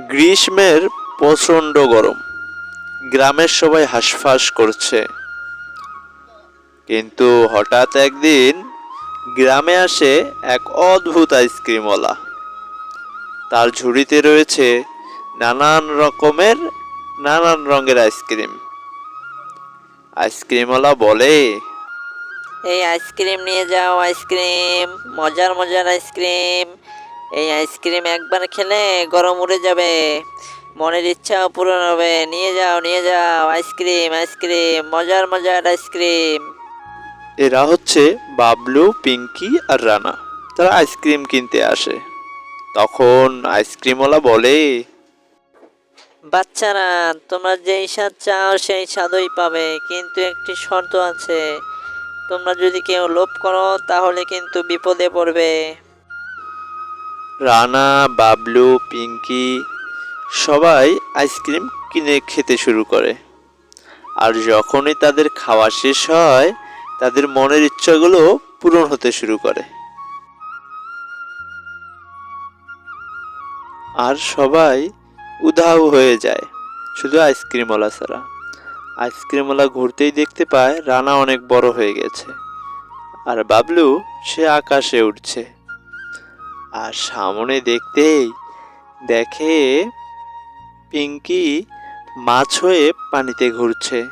গ্রীষ্মের প্রচণ্ড গরম। গ্রামের সবাই হাঁসফাঁস করছে। কিন্তু হঠাৎ একদিন গ্রামে আসে এক অদ্ভুত আইসক্রিমওয়ালা। তার ঝুড়িতে রয়েছে নানান রকমের, নানান রঙের আইসক্রিম। আইসক্রিমওয়ালা বলে, এই আইসক্রিম নিয়ে যাও, আইসক্রিম। মজার মজার আইসক্রিম। এই আইসক্রিম একবার খেলে গরম উড়ে যাবে। মনের ইচ্ছাও পূরণ হবে। নিয়ে যাও নিয়ে যাও। আইসক্রিম আইসক্রিম মজার মজার আইসক্রিম। এরা হচ্ছে বাবলু পিঙ্কি আর রানা। তারা আইসক্রিম কিনতে আসে। তখন আইসক্রিমওয়ালা বলে বাচ্চারা তোমরা যেই স্বাদ চাও সেই স্বাদই পাবে কিন্তু একটি শর্ত আছে। তোমরা যদি কেউ লোভ করো তাহলে কিন্তু বিপদে পড়বে। রানা, বাবলু, পিঙ্কি সবাই আইসক্রিম কিনে খেতে শুরু করে। আর যখনই তাদের খাওয়া শেষ হয়, তাদের মনের ইচ্ছাগুলো পূরণ হতে শুরু করে। আর সবাই উধাও হয়ে যায়, শুধু আইসক্রিমওয়ালা ছাড়া। আইসক্রিমওয়ালা ঘুরতেই দেখতে পায় রানা অনেক বড় হয়ে গেছে। আর বাবলু সে আকাশে উঠছে। আর সামনে দেখতেই দেখে পিঙ্কি মাছ হয়ে পানিতে ঘুরছে।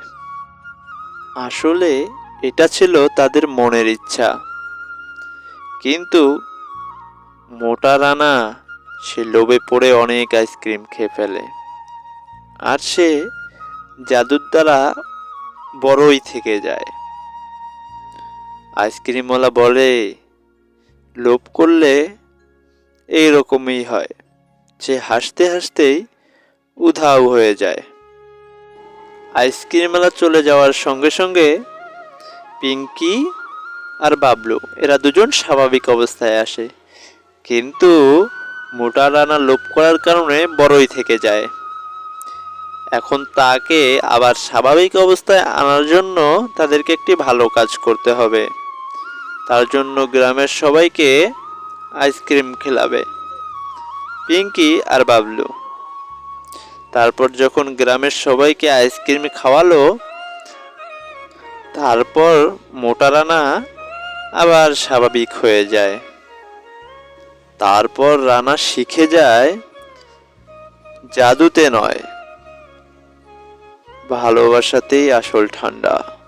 আসলে এটা ছিল তাদের মনের ইচ্ছা। কিন্তু মোটা রানা সে লোভে পড়ে অনেক আইসক্রিম খেয়ে ফেলে। আর সে জাদুর দ্বারা বড়ই থেকে যায়। আইসক্রিমওয়ালা বলে, লোভ করলে এইরকমই হয়। সে হাসতে হাসতেই উধাও হয়ে যায়। আইসক্রিমওয়ালা চলে যাওয়ার সঙ্গে সঙ্গে পিঙ্কি আর বাবলু, এরা দুজন স্বাভাবিক অবস্থায় আসে। কিন্তু মোটা রানা লোভ করার কারণে বড়ই থেকে যায়। এখন তাকে আবার স্বাভাবিক অবস্থায় আনার জন্য তাদেরকে একটি ভালো কাজ করতে হবে। তার জন্য গ্রামের সবাইকে আইসক্রিম খেলাবে। পিঙ্কি আর বাবলু। তারপর যখন গ্রামের সবাইকে আইসক্রিম খাওয়ালো, তারপর মোটা রানা আবার স্বাভাবিক হয়ে যায়। তারপর রানা শিখে যায়, জাদুতে নয়, ভালোবাসাতেই আসল ঠান্ডা।